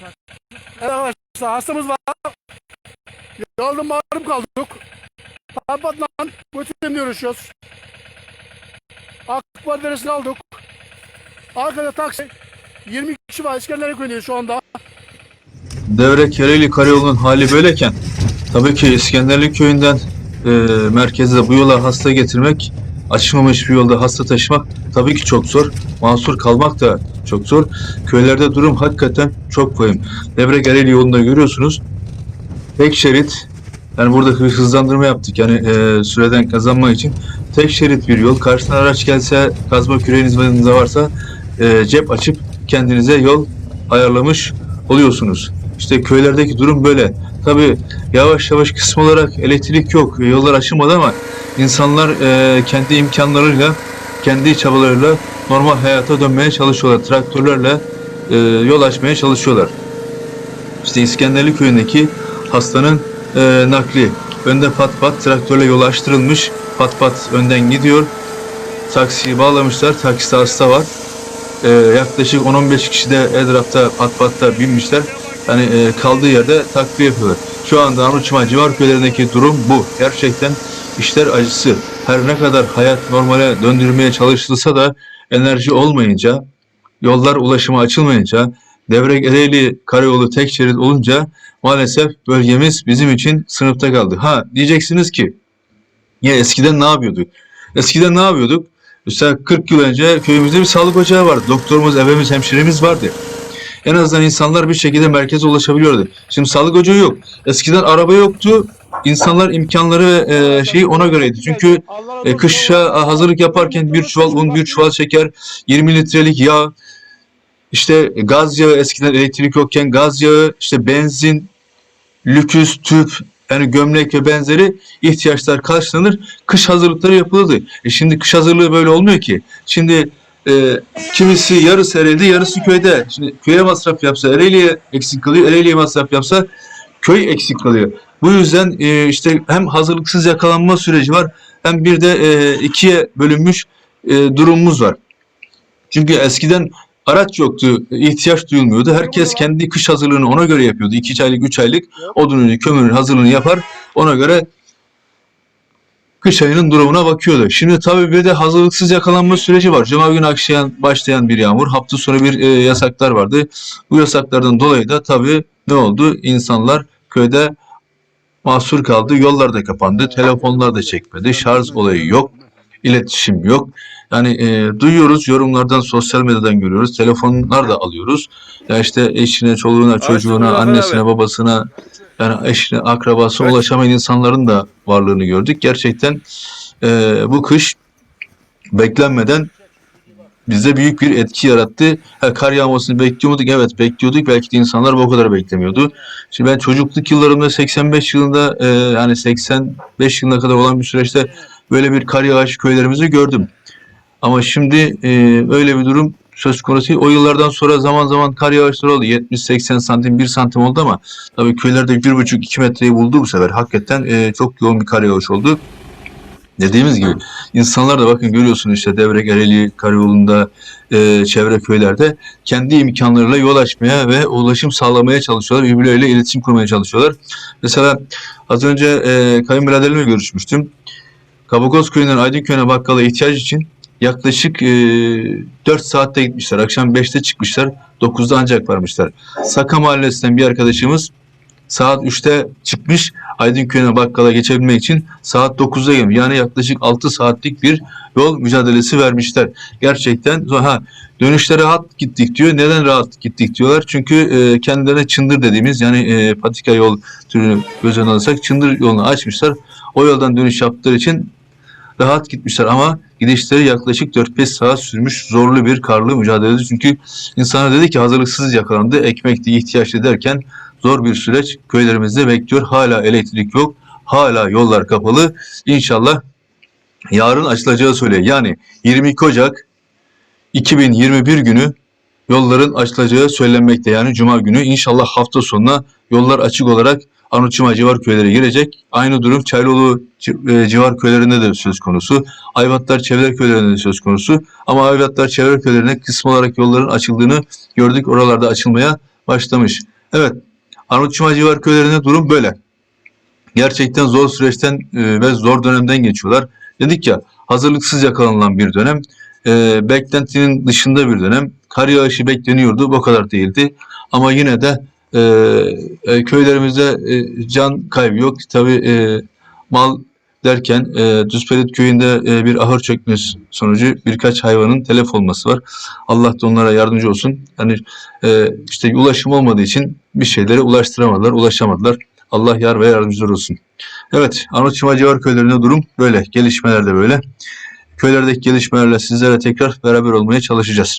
Evet arkadaşlar hastamız var. Yolda mağlup kaldık. Kapatla götürelim uğraşıyoruz. Akbar Deresi'ni aldık. Arkada taksi. 20 kişi var. İskender'e köyündeyiz şu anda. Devre Kereli Karayolu'nun hali böyleken tabii ki İskenderli köyünden e, merkeze bu yola hasta getirmek açılmamış bir yolda hasta taşımak tabii ki çok zor. Mahsur kalmak da çok zor. Köylerde durum hakikaten çok vahim. Devre Kereli yolunda görüyorsunuz. Tek şerit yani burada bir hızlandırma yaptık yani e, süreden kazanmak için tek şerit bir yol. Karşıdan araç gelse kazma küreğiniz varsa e, cep açıp kendinize yol ayarlamış oluyorsunuz. İşte köylerdeki durum böyle. Tabi yavaş yavaş kısım olarak elektrik yok, yollar açılmadı ama insanlar e, kendi imkanlarıyla, kendi çabalarıyla normal hayata dönmeye çalışıyorlar. Traktörlerle e, yol açmaya çalışıyorlar. İşte İskenderli köyündeki hastanın e, nakli. Önde pat pat traktörle yol açtırılmış. Pat pat önden gidiyor. Taksiyi bağlamışlar. Takside hasta var. E, yaklaşık 10-15 kişi de etrafta pat patta binmişler. Yani e, kaldığı yerde takviye yapıyorlar. Şu anda Arnuçma civar köylerindeki durum bu. Gerçekten işler acısı. Her ne kadar hayat normale döndürmeye çalışılsa da enerji olmayınca, yollar ulaşıma açılmayınca, Devrek Ereğli karayolu tek şerit olunca maalesef bölgemiz bizim için sınıfta kaldı. Ha diyeceksiniz ki ya eskiden ne yapıyorduk? Eskiden ne yapıyorduk? Mesela 40 yıl önce köyümüzde bir sağlık ocağı vardı. Doktorumuz, ebemiz, hemşiremiz vardı. En azından insanlar bir şekilde merkeze ulaşabiliyordu. Şimdi sağlık ocağı yok. Eskiden araba yoktu. İnsanlar imkanları e, şeyi ona göreydi. Çünkü e, kışa hazırlık yaparken bir çuval un, bir çuval şeker, 20 litrelik yağ, işte gaz yağı eskiden elektrik yokken gaz yağı, işte benzin, lüküs, tüp, yani gömlek ve benzeri ihtiyaçlar karşılanır. Kış hazırlıkları yapılırdı. E şimdi kış hazırlığı böyle olmuyor ki. Şimdi e, kimisi yarısı Ereğli'de, yarısı köyde. Şimdi köye masraf yapsa Ereğli'ye eksik kalıyor, Ereğli'ye masraf yapsa köy eksik kalıyor. Bu yüzden e, işte hem hazırlıksız yakalanma süreci var hem bir de e, ikiye bölünmüş e, durumumuz var. Çünkü eskiden araç yoktu, ihtiyaç duyulmuyordu. Herkes kendi kış hazırlığını ona göre yapıyordu. 2 aylık, 3 aylık odununu, kömürün hazırlığını yapar. Ona göre kış ayının durumuna bakıyordu. Şimdi tabii bir de hazırlıksız yakalanma süreci var. Cuma günü akşam başlayan bir yağmur. Hafta sonu bir e, yasaklar vardı. Bu yasaklardan dolayı da tabii ne oldu? İnsanlar köyde mahsur kaldı. Yollar da kapandı. Telefonlar da çekmedi. Şarj olayı yok. iletişim yok. Yani e, duyuyoruz yorumlardan, sosyal medyadan görüyoruz. Telefonlar da alıyoruz. Ya işte eşine, çoluğuna, çocuğuna, annesine, babasına, yani eşine, akrabasına ulaşamayan insanların da varlığını gördük. Gerçekten e, bu kış beklenmeden bize büyük bir etki yarattı. Ha, kar yağmasını bekliyor muyduk? Evet bekliyorduk. Belki de insanlar bu kadar beklemiyordu. Şimdi ben çocukluk yıllarımda 85 yılında e, yani 85 yılına kadar olan bir süreçte böyle bir kar yağışı köylerimizi gördüm. Ama şimdi e, öyle bir durum söz konusu değil. O yıllardan sonra zaman zaman kar yağışları oldu. 70-80 santim, 1 santim oldu ama tabii köylerde 1,5-2 metreyi buldu bu sefer. Hakikaten e, çok yoğun bir kar yağışı oldu. Dediğimiz gibi insanlar da bakın görüyorsunuz işte Devrek Ereğli Karayolu'nda e, çevre köylerde kendi imkanlarıyla yol açmaya ve ulaşım sağlamaya çalışıyorlar. Birbirleriyle iletişim kurmaya çalışıyorlar. Mesela az önce e, kayınbiraderimle görüşmüştüm. Kabakoz köyünden Aydın köyüne bakkala ihtiyaç için yaklaşık e, 4 saatte gitmişler. Akşam 5'te çıkmışlar. 9'da ancak varmışlar. Saka mahallesinden bir arkadaşımız saat 3'te çıkmış. Aydın köyüne bakkala geçebilmek için saat 9'da gelmiş. Yani yaklaşık 6 saatlik bir yol mücadelesi vermişler. Gerçekten ha dönüşte rahat gittik diyor. Neden rahat gittik diyorlar? Çünkü e, kendilerine çındır dediğimiz yani e, patika yol türünü göz önüne alırsak çındır yolunu açmışlar. O yoldan dönüş yaptıkları için rahat gitmişler ama gidişleri yaklaşık 4-5 saat sürmüş zorlu bir karlı mücadeleydi. Çünkü insanlar dedi ki hazırlıksız yakalandı, ekmekti, ihtiyaçlı derken zor bir süreç köylerimizde bekliyor. Hala elektrik yok, hala yollar kapalı. İnşallah yarın açılacağı söylüyor. Yani 22 Ocak 2021 günü yolların açılacağı söylenmekte. Yani Cuma günü inşallah hafta sonuna yollar açık olarak Arnavutçuma civar köyleri girecek. Aynı durum Çaylıoğlu e, civar köylerinde de söz konusu. Ayvatlar çevre köylerinde de söz konusu. Ama Ayvatlar çevre köylerine kısım olarak yolların açıldığını gördük. Oralarda açılmaya başlamış. Evet, Arnavutçuma civar köylerinde durum böyle. Gerçekten zor süreçten e, ve zor dönemden geçiyorlar. Dedik ya, hazırlıksız yakalanılan bir dönem, e, beklentinin dışında bir dönem. Kar yağışı bekleniyordu, bu kadar değildi. Ama yine de e, e, köylerimizde e, can kaybı yok. Tabii e, mal derken e, Düzpelit köyünde e, bir ahır çökmesi sonucu birkaç hayvanın telef olması var. Allah da onlara yardımcı olsun. Yani e, işte ulaşım olmadığı için bir şeylere ulaştıramadılar, ulaşamadılar. Allah yar ve yardımcılar olsun. Evet, Arnavutçuma civar köylerinde durum böyle. Gelişmeler de böyle. Köylerdeki gelişmelerle sizlere tekrar beraber olmaya çalışacağız.